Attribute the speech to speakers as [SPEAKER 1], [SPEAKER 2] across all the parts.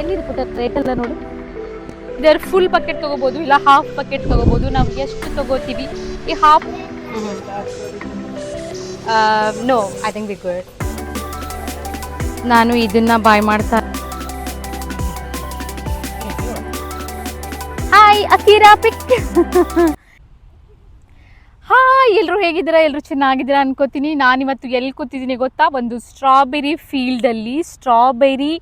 [SPEAKER 1] ಎಲ್ಲಿದೆ ಪುಟ್ಟ ರೇಟ್ ಎಲ್ಲ ನೋಡು. ಇದರ ಫುಲ್ ಬಕೆಟ್ ತಗೋಬಹುದು ಇಲ್ಲ ಹಾಫ್ ಬಕೆಟ್ ತಗೋಬಹುದು ನಾವು ಎಷ್ಟು ತಗೋತೀವಿ? ಈ half no I think we good ನಾನು ಇದನ್ನ ಬಾಯ್ ಮಾಡ್ತಾ ಹಾಯ್ ಅಕೀರಾ ಪಿಕ್ ಹಾಯ್ ಎಲ್ಲರೂ ಹೇಗಿದ್ದೀರಾ? ಎಲ್ಲರೂ ಚೆನ್ನಾಗಿದ್ದೀರಾ ಅನ್ಕೋತೀನಿ. ನಾನಿವತ್ತು ಎಲ್ಲಿ ಕೂತಿದ್ದೀನಿ ಗೊತ್ತಾ? ಒಂದು ಸ್ಟ್ರಾಬೆರಿ ಫೀಲ್ಡಲ್ಲಿ ಸ್ಟ್ರಾಬೆರಿ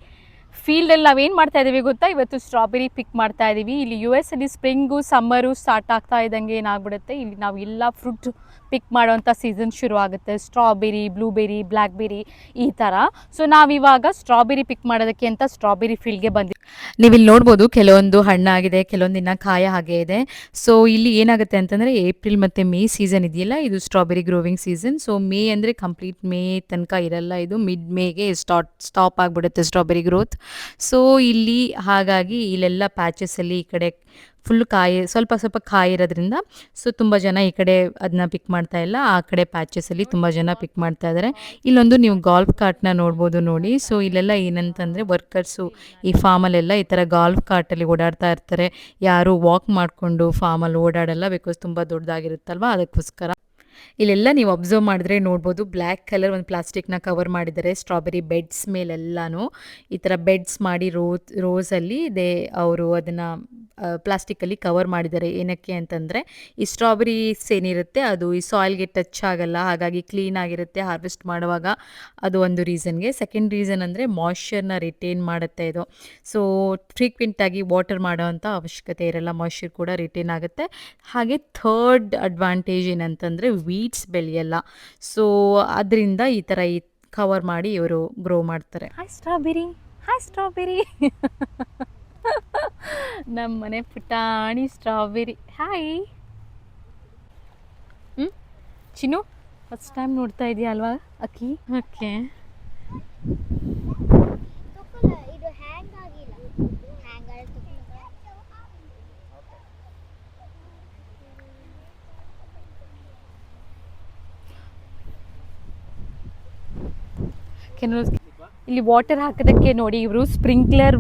[SPEAKER 1] ಫೀಲ್ಡಲ್ಲಿ ನಾವೇನು ಮಾಡ್ತಾ ಇದ್ದೀವಿ ಗೊತ್ತಾ? ಇವತ್ತು ಸ್ಟ್ರಾಬೆರಿ ಪಿಕ್ ಮಾಡ್ತಾ ಇದ್ದೀವಿ ಇಲ್ಲಿ ಯು ಎಸ್ ಅಲ್ಲಿ ಸ್ಪ್ರಿಂಗು ಸಮ್ಮರು ಸ್ಟಾರ್ಟ್ ಆಗ್ತಾ ಇದ್ದಂಗೆ ಏನಾಗ್ಬಿಡುತ್ತೆ? ಇಲ್ಲಿ ನಾವು ಎಲ್ಲ ಫ್ರೂಟ್ ಪಿಕ್ ಮಾಡೋವಂಥ ಸೀಸನ್ ಶುರು ಆಗುತ್ತೆ ಸ್ಟ್ರಾಬೆರಿ ಬ್ಲೂಬೆರಿ ಬ್ಲ್ಯಾಕ್ಬೆರಿ ಈ ಥರ ಸೊ ನಾವಿವಾಗ ಸ್ಟ್ರಾಬೆರಿ ಪಿಕ್ ಮಾಡೋದಕ್ಕೆ ಅಂತ ಸ್ಟ್ರಾಬೆರಿ ಫೀಲ್ಡ್ಗೆ ಬಂದಿದ್ದೀವಿ.
[SPEAKER 2] ನೀವಿಲ್ಲಿ ನೋಡ್ಬೋದು ಕೆಲವೊಂದು ಹಣ್ಣಾಗಿದೆ ಕೆಲವೊಂದು ಇನ್ನ ಕಾಯ ಹಾಗೆ ಇದೆ. ಸೊ ಇಲ್ಲಿ ಏನಾಗುತ್ತೆ ಅಂತಂದ್ರೆ ಏಪ್ರಿಲ್ ಮತ್ತೆ ಮೇ ಸೀಸನ್ ಇದೆಯಲ್ಲ, ಇದು strawberry growing season so May ಅಂದ್ರೆ ಕಂಪ್ಲೀಟ್ ಮೇ ತನಕ ಇರಲ್ಲ, ಇದು ಮಿಡ್ ಮೇಗೆ ಸ್ಟಾರ್ಟ್ ಸ್ಟಾಪ್ ಆಗಿಬಿಡುತ್ತೆ ಸ್ಟ್ರಾಬೆರಿ ಗ್ರೋತ್ ಸೊ ಇಲ್ಲಿ ಹಾಗಾಗಿ ಇಲ್ಲೆಲ್ಲ ಪ್ಯಾಚಸ್ ಅಲ್ಲಿ ಈ ಕಡೆ ಫುಲ್ ಕಾಯಿ, ಸ್ವಲ್ಪ ಸ್ವಲ್ಪ ಕಾಯಿ ಇರೋದ್ರಿಂದ ಸೊ ತುಂಬ ಜನ ಈ ಕಡೆ ಅದನ್ನ ಪಿಕ್ ಮಾಡ್ತಾ ಇಲ್ಲ. ಆ ಕಡೆ ಪ್ಯಾಚಸಲ್ಲಿ ತುಂಬ ಜನ ಪಿಕ್ ಮಾಡ್ತಾ ಇದ್ದಾರೆ ಇಲ್ಲೊಂದು ನೀವು ಗಾಲ್ಫ್ ಕಾರ್ಟ್ನ ನೋಡ್ಬೋದು ನೋಡಿ. ಸೊ ಇಲ್ಲೆಲ್ಲ ಏನಂತಂದರೆ ವರ್ಕರ್ಸು ಈ ಫಾರ್ಮಲ್ಲೆಲ್ಲ ಈ ಥರ ಗಾಲ್ಫ್ ಕಾರ್ಟಲ್ಲಿ ಓಡಾಡ್ತಾ ಇರ್ತಾರೆ. ಯಾರು ವಾಕ್ ಮಾಡಿಕೊಂಡು ಫಾರ್ಮಲ್ಲಿ ಓಡಾಡಲ್ಲ ಬಿಕಾಸ್ ತುಂಬ ದೊಡ್ಡದಾಗಿರುತ್ತಲ್ವ? ಅದಕ್ಕೋಸ್ಕರ. ಇಲ್ಲೆಲ್ಲ ನೀವು ಅಬ್ಸರ್ವ್ ಮಾಡಿದ್ರೆ ನೋಡ್ಬೋದು. ಬ್ಲ್ಯಾಕ್ ಕಲರ್ ಒಂದು ಪ್ಲಾಸ್ಟಿಕ್ನ ಕವರ್ ಮಾಡಿದ್ದಾರೆ. ಸ್ಟ್ರಾಬೆರಿ ಬೆಡ್ಸ್ ಮೇಲೆಲ್ಲಾನು. ಈ ಥರ ಬೆಡ್ಸ್ ಮಾಡಿ ರೋಸ್ ರೋಸಲ್ಲಿ ದೇ ಅವರು ಅದನ್ನು ಪ್ಲಾಸ್ಟಿಕ್ಕಲ್ಲಿ ಕವರ್ ಮಾಡಿದ್ದಾರೆ. ಏನಕ್ಕೆ ಅಂತಂದರೆ, ಈ ಸ್ಟ್ರಾಬೆರೀಸ್ ಏನಿರುತ್ತೆ ಅದು ಈ ಸಾಯಿಲ್ಗೆ ಟಚ್ ಆಗಲ್ಲ, ಹಾಗಾಗಿ ಕ್ಲೀನ್ ಆಗಿರುತ್ತೆ ಹಾರ್ವೆಸ್ಟ್ ಮಾಡುವಾಗ ಅದು ಒಂದು ರೀಸನ್ಗೆ ಸೆಕೆಂಡ್ ರೀಸನ್ ಅಂದರೆ ಮಾಯ್ಶ್ಚರ್ನ ರಿಟೇನ್ ಮಾಡುತ್ತೆ ಇದು. ಸೊ ಫ್ರೀಕ್ವೆಂಟಾಗಿ ವಾಟರ್ ಮಾಡೋವಂಥ ಅವಶ್ಯಕತೆ ಇರಲ್ಲ ಮಾಯ್ಶ್ಚರ್ ಕೂಡ ರಿಟೇನ್ ಆಗುತ್ತೆ. ಹಾಗೆ ಥರ್ಡ್ ಅಡ್ವಾಂಟೇಜ್ ಏನಂತಂದರೆ ವೀಟ್ಸ್ ಬೆಳೆಯಲ್ಲ. ಸೊ ಅದರಿಂದ ಈ ಥರ ಈ ಕವರ್ ಮಾಡಿ ಇವರು ಗ್ರೋ ಮಾಡ್ತಾರೆ.
[SPEAKER 1] ಹಾಯ್ ಸ್ಟ್ರಾಬೆರಿ ಹಾಯ್ ಸ್ಟ್ರಾಬೆರಿ ನಮ್ಮ ಮನೆ ಪುಟಾಣಿ ಸ್ಟ್ರಾಬೆರಿ ಹಾಯ್ ಹ್ಞೂ ಚಿನ್ನು ಫಸ್ಟ್ ಟೈಮ್ ನೋಡ್ತಾ ಇದೆಯಾ ಅಲ್ವಾ ಅಕ್ಕಿ? ಓಕೆ.
[SPEAKER 3] ತಗೊಳ್ಳ
[SPEAKER 1] ಇಲ್ಲಿ ವಾಟರ್ ಹಾಕೋದಕ್ಕೆ ನೋಡಿ ಇವರು ಸ್ಪ್ರಿಂಕ್ಲರ್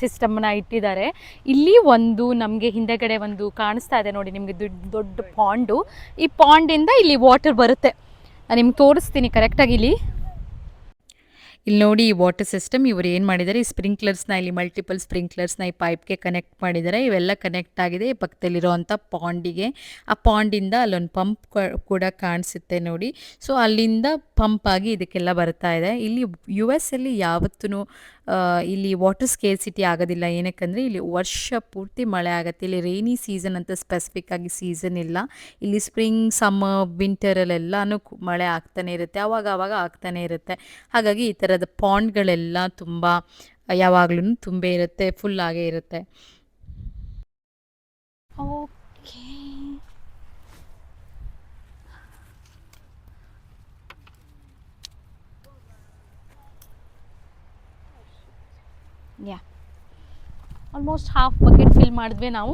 [SPEAKER 1] ಸಿಸ್ಟಮ್ನ ಇಟ್ಟಿದ್ದಾರೆ. ಇಲ್ಲಿ ಒಂದು ನಮಗೆ ಹಿಂದೆಗಡೆ ಒಂದು ಕಾಣಿಸ್ತಾ ಇದೆ ನೋಡಿ, ನಿಮಗೆ ದೊಡ್ಡ ದೊಡ್ಡ ಪಾಂಡು ಈ ಪಾಂಡಿಂದ ಇಲ್ಲಿ ವಾಟರ್ ಬರುತ್ತೆ. ನಿಮ್ಗೆ ತೋರಿಸ್ತೀನಿ ಕರೆಕ್ಟಾಗಿ ಇಲ್ಲಿ.
[SPEAKER 2] ಇಲ್ಲಿ ನೋಡಿ ಈ ವಾಟರ್ ಸಿಸ್ಟಮ್ ಇವರು ಏನು ಮಾಡಿದ್ದಾರೆ? ಈ ಸ್ಪ್ರಿಂಕ್ಲರ್ಸ್ನ ಇಲ್ಲಿ ಮಲ್ಟಿಪಲ್ ಸ್ಪ್ರಿಂಕ್ಲರ್ಸ್ನ ಈ ಪೈಪ್ಗೆ ಕನೆಕ್ಟ್ ಮಾಡಿದ್ದಾರೆ. ಇವೆಲ್ಲ ಕನೆಕ್ಟ್ ಆಗಿದೆ ಪಕ್ಕದಲ್ಲಿರೋವಂಥ ಪಾಂಡಿಗೆ ಆ ಪಾಂಡಿಂದ ಅಲ್ಲೊಂದು ಪಂಪ್ ಕೂಡ ಕಾಣಿಸುತ್ತೆ ನೋಡಿ. ಸೊ ಅಲ್ಲಿಂದ ಪಂಪ್ ಆಗಿ ಇದಕ್ಕೆಲ್ಲ ಬರ್ತಾ ಇದೆ. ಇಲ್ಲಿ ಯು ಎಸ್ ಅಲ್ಲಿ ಯಾವತ್ತೂ ಇಲ್ಲಿ ವಾಟರ್ ಸ್ಕೇರ್ಸಿಟಿ ಆಗೋದಿಲ್ಲ. ಏನಕ್ಕಂದರೆ ಇಲ್ಲಿ ವರ್ಷ ಪೂರ್ತಿ ಮಳೆ ಆಗುತ್ತೆ. ಇಲ್ಲಿ ರೈನಿ ಸೀಸನ್ ಅಂತ ಸ್ಪೆಸಿಫಿಕ್ ಆಗಿ ಸೀಸನ್ ಇಲ್ಲ. ಇಲ್ಲಿ ಸ್ಪ್ರಿಂಗ್ ಸಮ್ಮರ್ ವಿಂಟರಲ್ಲೆಲ್ಲನೂ ಮಳೆ ಆಗ್ತಾನೆ ಇರುತ್ತೆ. ಆವಾಗ ಆವಾಗ ಆಗ್ತಾನೆ ಇರುತ್ತೆ. ಹಾಗಾಗಿ ಈ ಥರದ ಪಾಂಡ್ಗಳೆಲ್ಲ ತುಂಬ ಯಾವಾಗಲೂ ತುಂಬೇ ಇರುತ್ತೆ. ಫುಲ್ ಆಗೇ ಇರುತ್ತೆ.
[SPEAKER 1] Okay yeah almost half bucket fill ಮಾಡಿದ್ವಿ ನಾವು.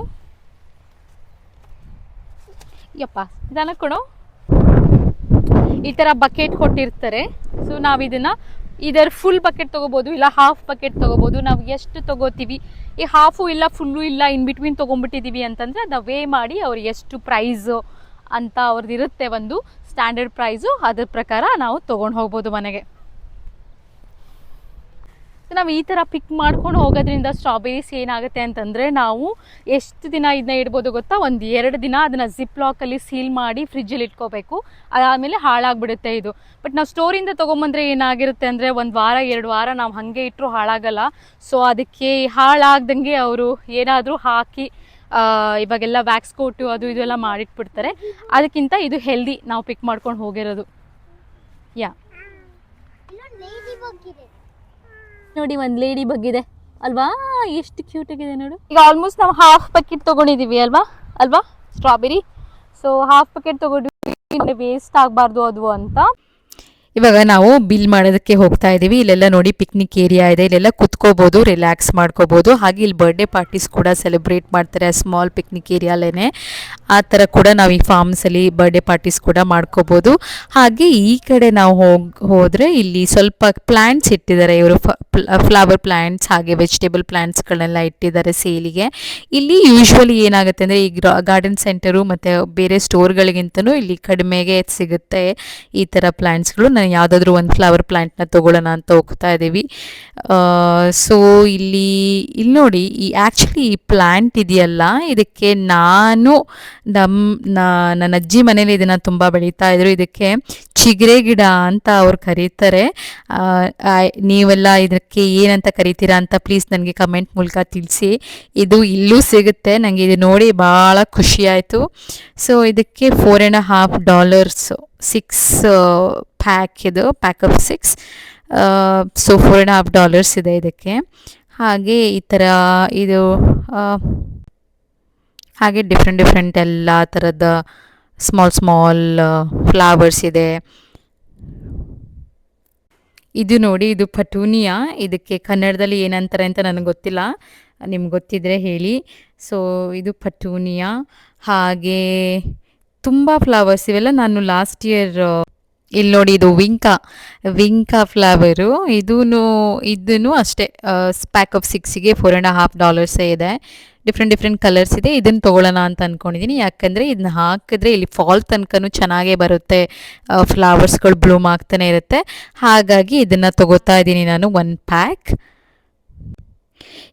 [SPEAKER 1] ಯಪ್ಪ, ಇದನ್ನು ಕೊಡು. ಈ ಥರ ಬಕೆಟ್ ಕೊಟ್ಟಿರ್ತಾರೆ. ಸೊ ನಾವು ಇದನ್ನು ಇದರ ಫುಲ್ ಬಕೆಟ್ ತೊಗೋಬೋದು ಇಲ್ಲ ಹಾಫ್ ಬಕೆಟ್ ತೊಗೋಬೋದು. ನಾವು ಎಷ್ಟು ತಗೋತೀವಿ? ಈ ಹಾಫು ಇಲ್ಲ ಫುಲ್ಲು ಇಲ್ಲ ಇನ್ ಬಿಟ್ವೀನ್ ತೊಗೊಂಡ್ಬಿಟ್ಟಿದ್ದೀವಿ ಅಂತಂದರೆ ಅದನ್ನ ವೇ ಮಾಡಿ ಅವ್ರು ಎಷ್ಟು ಪ್ರೈಸು ಅಂತ ಅವ್ರದ್ದು ಇರುತ್ತೆ ಒಂದು ಸ್ಟ್ಯಾಂಡರ್ಡ್ ಪ್ರೈಸು ಅದ್ರ ಪ್ರಕಾರ ನಾವು ತೊಗೊಂಡು ಹೋಗ್ಬೋದು ಮನೆಗೆ. ನಾವು ಈ ಥರ ಪಿಕ್ ಮಾಡ್ಕೊಂಡು ಹೋಗೋದ್ರಿಂದ ಸ್ಟ್ರಾಬೆರೀಸ್ ಏನಾಗುತ್ತೆ ಅಂತಂದರೆ ನಾವು ಎಷ್ಟು ದಿನ ಇದನ್ನ ಇಡ್ಬೋದು ಗೊತ್ತಾ? ಒಂದು ಎರಡು ದಿನ ಅದನ್ನು ಜಿಪ್ ಲಾಕಲ್ಲಿ ಸೀಲ್ ಮಾಡಿ ಫ್ರಿಜ್ಜಲ್ಲಿ ಇಟ್ಕೋಬೇಕು. ಅದಾದಮೇಲೆ ಹಾಳಾಗ್ಬಿಡುತ್ತೆ ಇದು. ಬಟ್ ನಾವು ಸ್ಟೋರಿಂದ ತೊಗೊಂಬಂದರೆ ಏನಾಗಿರುತ್ತೆ ಅಂದರೆ ಒಂದು ವಾರ, ಎರಡು ವಾರ ನಾವು ಹಾಗೆ ಇಟ್ಟರು ಹಾಳಾಗಲ್ಲ. ಸೊ ಅದಕ್ಕೆ ಹಾಳಾಗ್ದಂಗೆ ಅವರು ಏನಾದರೂ ಹಾಕಿ ಇವಾಗೆಲ್ಲ ವ್ಯಾಕ್ಸ್ ಕೋಟು ಅದು ಇದು ಎಲ್ಲ ಮಾಡಿಟ್ಬಿಡ್ತಾರೆ. ಅದಕ್ಕಿಂತ ಇದು ಹೆಲ್ದಿ ನಾವು ಪಿಕ್ ಮಾಡ್ಕೊಂಡು ಹೋಗಿರೋದು. ಯಾ
[SPEAKER 3] ಇಲ್ಲೊಂದು ಲೇಡಿ ಬಗ್ ಇದೆ
[SPEAKER 1] ನೋಡಿ ಒಂದು ಲೇಡಿ ಬಗ್ಗಿದೆ. ಅಲ್ವಾ? ಎಷ್ಟು ಕ್ಯೂಟ್ ಆಗಿದೆ ನೋಡು. ಈಗ ಆಲ್ಮೋಸ್ಟ್ ನಾವು ಹಾಫ್ ಪ್ಯಾಕೆಟ್ ತೊಗೊಂಡಿದ್ದೀವಿ ಅಲ್ವಾ? ಅಲ್ವಾ? ಸ್ಟ್ರಾಬೆರಿ ಸೊ ಹಾಫ್ ಪ್ಯಾಕೆಟ್ ತೊಗೊಂಡಿದ್ವಿ. ವೇಸ್ಟ್ ಆಗಬಾರ್ದು ಅದು ಅಂತ.
[SPEAKER 2] ಇವಾಗ ನಾವು ಬಿಲ್ ಮಾಡೋದಕ್ಕೆ ಹೋಗ್ತಾ ಇದ್ದೀವಿ ಇಲ್ಲೆಲ್ಲ ನೋಡಿ ಪಿಕ್ನಿಕ್ ಏರಿಯಾ ಇದೆ. ಇಲ್ಲೆಲ್ಲ ಕುತ್ಕೋಬೋದು ರಿಲ್ಯಾಕ್ಸ್ ಮಾಡ್ಕೋಬೋದು. ಹಾಗೆ ಇಲ್ಲಿ ಬರ್ಡೇ ಪಾರ್ಟೀಸ್ ಕೂಡ ಸೆಲೆಬ್ರೇಟ್ ಮಾಡ್ತಾರೆ ಸ್ಮಾಲ್ ಪಿಕ್ನಿಕ್ ಏರಿಯಾಲೇನೆ ಆ ಥರ ಕೂಡ ನಾವು ಈ ಫಾರ್ಮ್ಸಲ್ಲಿ ಬರ್ಡೇ ಪಾರ್ಟೀಸ್ ಕೂಡ ಮಾಡ್ಕೋಬೋದು. ಹಾಗೆ ಈ ಕಡೆ ನಾವು ಹೋಗಿ, ಹೋದರೆ ಇಲ್ಲಿ ಸ್ವಲ್ಪ ಪ್ಲ್ಯಾಂಟ್ಸ್ ಇಟ್ಟಿದ್ದಾರೆ. ಇವರು ಫ್ಲವರ್ ಪ್ಲ್ಯಾಂಟ್ಸ್ ಹಾಗೆ ವೆಜಿಟೇಬಲ್ ಪ್ಲ್ಯಾಂಟ್ಸ್ಗಳನ್ನೆಲ್ಲ ಇಟ್ಟಿದ್ದಾರೆ ಸೇಲಿಗೆ. ಇಲ್ಲಿ ಯೂಶ್ವಲಿ ಏನಾಗುತ್ತೆ ಅಂದರೆ ಈ ಗಾರ್ಡನ್ ಸೆಂಟರು ಮತ್ತು ಬೇರೆ ಸ್ಟೋರ್ಗಳಿಗಿಂತನೂ ಇಲ್ಲಿ ಕಡಿಮೆಗೆ ಸಿಗುತ್ತೆ ಈ ಥರ ಪ್ಲ್ಯಾಂಟ್ಸ್ಗಳು ನಾನು ಯಾವುದಾದ್ರೂ ಒಂದು ಫ್ಲವರ್ ಪ್ಲ್ಯಾಂಟ್ನ ತೊಗೊಳ್ಳೋಣ ಅಂತ ಹೋಗ್ತಾ ಇದ್ದೀವಿ. ಸೊ ಇಲ್ಲಿ ಇಲ್ಲಿ ನೋಡಿ, ಈ ಆ್ಯಕ್ಚುಲಿ ಈ ಪ್ಲ್ಯಾಂಟ್ ಇದೆಯಲ್ಲ. ಇದಕ್ಕೆ ನಾನು ನಮ್ಮ ನನ್ನ ಅಜ್ಜಿ ಮನೇಲಿ ಇದನ್ನು ತುಂಬ ಬೆಳೀತಾ ಇದ್ರು. ಇದಕ್ಕೆ ಚಿಗರೆ ಗಿಡ ಅಂತ ಅವ್ರು ಕರೀತಾರೆ. ನೀವೆಲ್ಲ ಇದಕ್ಕೆ ಏನಂತ ಕರಿತೀರಾ ಅಂತ ಪ್ಲೀಸ್ ನನಗೆ ಕಮೆಂಟ್ ಮೂಲಕ ತಿಳಿಸಿ. ಇದು ಇಲ್ಲೂ ಸಿಗುತ್ತೆ. ನನಗೆ ಇದು ನೋಡಿ ಭಾಳ ಖುಷಿಯಾಯಿತು ಸೊ, ಇದಕ್ಕೆ four and half dollars six pack ಇದು pack of six so four and half dollars ಇದೆ ಇದಕ್ಕೆ. ಹಾಗೆ ಈ ಥರ ಇದು ಹಾಗೆ ಡಿಫ್ರೆಂಟ್ ಡಿಫ್ರೆಂಟ್ ಎಲ್ಲ ಥರದ ಸ್ಮಾಲ್ ಸ್ಮಾಲ್ ಫ್ಲವರ್ಸ್ ಇದೆ. ಇದು ನೋಡಿ, ಇದು ಪಟೂನಿಯಾ. ಇದಕ್ಕೆ ಕನ್ನಡದಲ್ಲಿ ಏನಂತಾರೆ ಅಂತ ನನಗೆ ಗೊತ್ತಿಲ್ಲ. ನಿಮ್ಗೆ ಗೊತ್ತಿದ್ರೆ ಹೇಳಿ. ಸೊ ಇದು ಪಟೂನಿಯಾ. ಹಾಗೆ ತುಂಬ ಫ್ಲವರ್ಸ್ ಇವೆಲ್ಲ. ನಾನು ಲಾಸ್ಟ್ ಇಯರ್ ಇಲ್ಲಿ ನೋಡಿ, ಇದು ವಿಂಕಾ ವಿಂಕಾ ಫ್ಲವರು ಇದೂ ಇದೂ ಅಷ್ಟೇ. ಪ್ಯಾಕ್ ಆಫ್ ಸಿಕ್ಸಿಗೆ ಫೋರ್ ಆ್ಯಂಡ್ ಹಾಫ್ ಡಾಲರ್ಸೇ ಇದೆ. ಡಿಫ್ರೆಂಟ್ ಡಿಫ್ರೆಂಟ್ ಕಲರ್ಸ್ ಇದೆ. ಇದನ್ನು ತೊಗೊಳ್ಳೋಣ ಅಂತ ಅಂದ್ಕೊಂಡಿದ್ದೀನಿ ಯಾಕಂದರೆ ಇದನ್ನ ಹಾಕಿದ್ರೆ ಇಲ್ಲಿ ಫಾಲ್ ತನಕನೂ ಚೆನ್ನಾಗೇ ಬರುತ್ತೆ. ಫ್ಲವರ್ಸ್ಗಳು ಬ್ಲೂಮ್ ಆಗ್ತಾನೆ ಇರುತ್ತೆ. ಹಾಗಾಗಿ ಇದನ್ನು ತೊಗೋತಾ ಇದ್ದೀನಿ ನಾನು ಒನ್ ಪ್ಯಾಕ್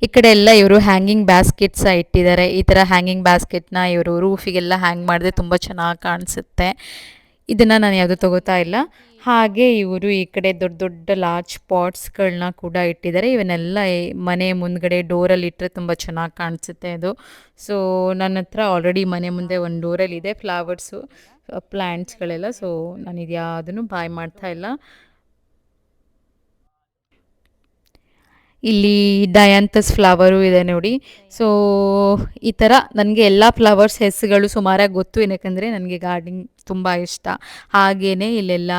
[SPEAKER 2] ಈ ಕಡೆ ಎಲ್ಲ ಇವರು ಹ್ಯಾಂಗಿಂಗ್ ಬ್ಯಾಸ್ಕೆಟ್ಸ ಇಟ್ಟಿದ್ದಾರೆ. ಈ ಥರ ಹ್ಯಾಂಗಿಂಗ್ ಬ್ಯಾಸ್ಕೆಟ್ನ ಇವರು ರೂಫಿಗೆಲ್ಲ ಹ್ಯಾಂಗ್ ಮಾಡಿದ್ರೆ ತುಂಬ ಚೆನ್ನಾಗಿ ಕಾಣಿಸುತ್ತೆ. ಇದನ್ನು ನಾನು ಯಾವುದು ತಗೋತಾ ಇಲ್ಲ. ಹಾಗೆ ಇವರು ಈ ಕಡೆ ದೊಡ್ಡ ದೊಡ್ಡ ಲಾರ್ಜ್ ಪಾಟ್ಸ್ಗಳನ್ನ ಕೂಡ ಇಟ್ಟಿದ್ದಾರೆ. ಇವನ್ನೆಲ್ಲ ಮನೆ ಮುಂದ್ಗಡೆ ಡೋರಲ್ಲಿ ಇಟ್ಟರೆ ತುಂಬ ಚೆನ್ನಾಗಿ ಕಾಣಿಸುತ್ತೆ ಅದು. ಸೊ ನನ್ನ ಹತ್ರ ಆಲ್ರೆಡಿ ಮನೆ ಮುಂದೆ ಒಂದು ಡೋರಲ್ಲಿ ಇದೆ ಫ್ಲವರ್ಸು ಪ್ಲ್ಯಾಂಟ್ಸ್ಗಳೆಲ್ಲ ಸೊ ನಾನು ಇದು ಯಾವುದನ್ನು ಬಾಯ್ ಮಾಡ್ತಾ ಇಲ್ಲ. ಇಲ್ಲಿ ಡಯಾಂತಸ್ ಫ್ಲವರು ಇದೆ ನೋಡಿ. ಸೊ ಈ ಥರ ನನಗೆ ಎಲ್ಲ ಫ್ಲವರ್ಸ್ ಹೆಸರುಗಳು ಸುಮಾರಾಗಿ ಗೊತ್ತು. ಏನಕ್ಕಂದರೆ ನನಗೆ ಗಾರ್ಡನಿಂಗ್ ತುಂಬ ಇಷ್ಟ. ಹಾಗೆಯೇ ಇಲ್ಲೆಲ್ಲ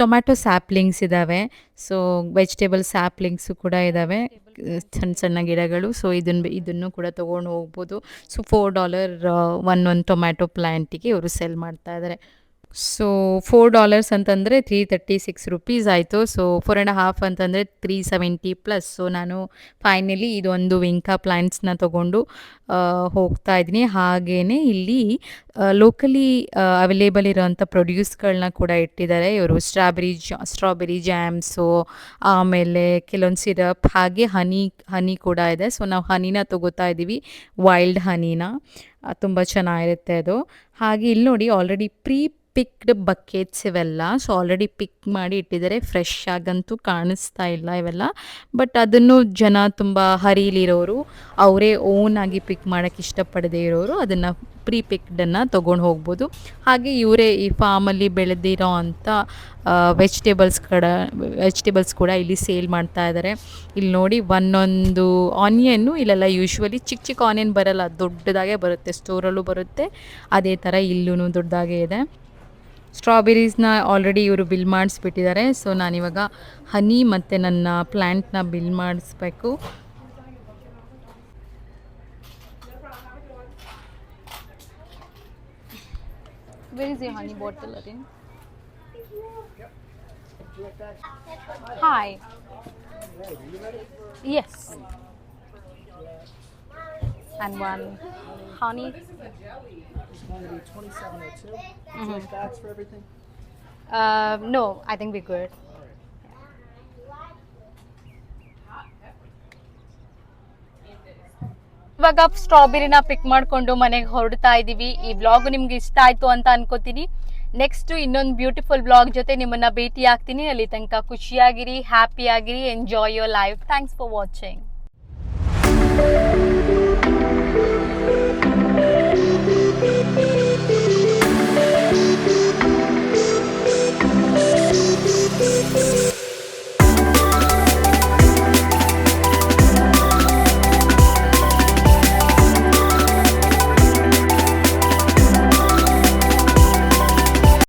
[SPEAKER 2] ಟೊಮ್ಯಾಟೊ ಸ್ಯಾಪ್ಲಿಂಗ್ಸ್ ಇದ್ದಾವೆ ಸೊ ವೆಜಿಟೇಬಲ್ ಸ್ಯಾಪ್ಲಿಂಗ್ಸು ಕೂಡ ಇದ್ದಾವೆ ಸಣ್ಣ ಸಣ್ಣ ಗಿಡಗಳು. ಸೊ ಇದನ್ನು ಇದನ್ನು ಕೂಡ ತೊಗೊಂಡು ಹೋಗ್ಬೋದು. So four dollar one one tomato ಪ್ಲ್ಯಾಂಟಿಗೆ ಇವರು ಸೆಲ್ ಮಾಡ್ತಾ ಇದ್ದಾರೆ ಸೊ ಫೋರ್ ಡಾಲರ್ಸ್ ಅಂತಂದರೆ ತ್ರೀ ತರ್ಟಿ ಸಿಕ್ಸ್ ರುಪೀಸ್ ಆಯಿತು ಸೊ ಫೋರ್ ಆ್ಯಂಡ್ ಹಾಫ್ ಅಂತಂದರೆ ತ್ರೀ ಸೆವೆಂಟಿ ಪ್ಲಸ್ ಸೊ ನಾನು ಫೈನಲಿ ಇದೊಂದು ವಿಂಕಾ ಪ್ಲ್ಯಾಂಟ್ಸ್ನ ತೊಗೊಂಡು ಹೋಗ್ತಾ ಇದ್ದೀನಿ. ಹಾಗೇ ಇಲ್ಲಿ ಲೋಕಲಿ ಅವೈಲೇಬಲ್ ಇರೋವಂಥ ಪ್ರೊಡ್ಯೂಸ್ಗಳನ್ನ ಕೂಡ ಇಟ್ಟಿದ್ದಾರೆ. ಇವರು ಸ್ಟ್ರಾಬೆರಿ ಜಾ ಸ್ಟ್ರಾಬೆರಿ ಜ್ಯಾಮ್ಸು ಆಮೇಲೆ ಕೆಲವೊಂದು ಸಿರಪ್ ಹಾಗೆ ಹನಿ ಹನಿ ಕೂಡ ಇದೆ. ಸೊ ನಾವು ಹನಿನ ತೊಗೋತಾ ಇದ್ದೀವಿ ವೈಲ್ಡ್ ಹನಿನ ತುಂಬ ಚೆನ್ನಾಗಿರುತ್ತೆ ಅದು. ಹಾಗೆ ಇಲ್ಲಿ ನೋಡಿ ಆಲ್ರೆಡಿ ಪ್ರೀ ಪಿಕ್ಡ್ ಬಕೆಟ್ಸ್ ಇವೆಲ್ಲ. ಸೊ ಆಲ್ರೆಡಿ ಪಿಕ್ ಮಾಡಿ ಇಟ್ಟಿದ್ದಾರೆ. ಫ್ರೆಶ್ ಆಗಂತೂ ಕಾಣಿಸ್ತಾ ಇಲ್ಲ ಇವೆಲ್ಲ. ಬಟ್ ಅದನ್ನು ಜನ ತುಂಬ ಹರಿಲಿರೋರು ಅವರೇ ಓನ್ ಆಗಿ ಪಿಕ್ ಮಾಡೋಕ್ಕೆ ಇಷ್ಟಪಡದೇ ಇರೋರು ಅದನ್ನು ಪ್ರೀ ಪಿಕ್ಡನ್ನು ತೊಗೊಂಡು ಹೋಗ್ಬೋದು. ಹಾಗೆ ಇವರೇ ಈ ಫಾರ್ಮಲ್ಲಿ ಬೆಳೆದಿರೋ ಅಂಥ ವೆಜಿಟೇಬಲ್ಸ್ ಕಡ ವೆಜಿಟೇಬಲ್ಸ್ ಕೂಡ ಇಲ್ಲಿ ಸೇಲ್ ಮಾಡ್ತಾ ಇದ್ದಾರೆ. ಇಲ್ಲಿ ನೋಡಿ ಒಂದೊಂದು ಆನಿಯನ್ನು ಇಲ್ಲೆಲ್ಲ ಯೂಶ್ವಲಿ ಚಿಕ್ಕ ಚಿಕ್ಕ ಆನಿಯನ್ ಬರಲ್ಲ, ದೊಡ್ಡದಾಗೆ ಬರುತ್ತೆ ಸ್ಟೋರಲ್ಲೂ ಬರುತ್ತೆ. ಅದೇ ಥರ ಇಲ್ಲೂ ದೊಡ್ಡದಾಗೇ ಇದೆ. ಸ್ಟ್ರಾಬೆರೀಸ್ನ ಆಲ್ರೆಡಿ ಇವರು ಬಿಲ್ ಮಾಡಿಸ್ಬಿಟ್ಟಿದ್ದಾರೆ. ಸೊ ನಾನಿವಾಗ ಹನಿ ಮತ್ತು ನನ್ನ ಪ್ಲ್ಯಾಂಟ್ನ ಬಿಲ್ ಮಾಡಿಸ್ಬೇಕು.
[SPEAKER 1] Where is hi honey And one honey.
[SPEAKER 4] It's going to be 2702. Would you like bags for everything?
[SPEAKER 1] Uh, no, I think we're good. ಇವಾಗ ಸ್ಟ್ರಾಬೆರಿನ ಪಿಕ್ ಮಾಡ್ಕೊಂಡು ಮನೆಗೆ ಹೊರಡ್ತಾ ಇದೀವಿ ಈ ಬ್ಲಾಗ್ ನಿಮ್ಗೆ ಇಷ್ಟ ಆಯ್ತು ಅಂತ ಅನ್ಕೋತೀನಿ ನೆಕ್ಸ್ಟ್ ಇನ್ನೊಂದು ಬ್ಯೂಟಿಫುಲ್ ಬ್ಲಾಗ್ ಜೊತೆ ನಿಮ್ಮನ್ನ ಭೇಟಿ ಆಗ್ತೀನಿ ಅಲ್ಲಿ ತನಕ ಖುಷಿಯಾಗಿರಿ ಹ್ಯಾಪಿ ಆಗಿರಿ enjoy your life thanks for watching Thank you.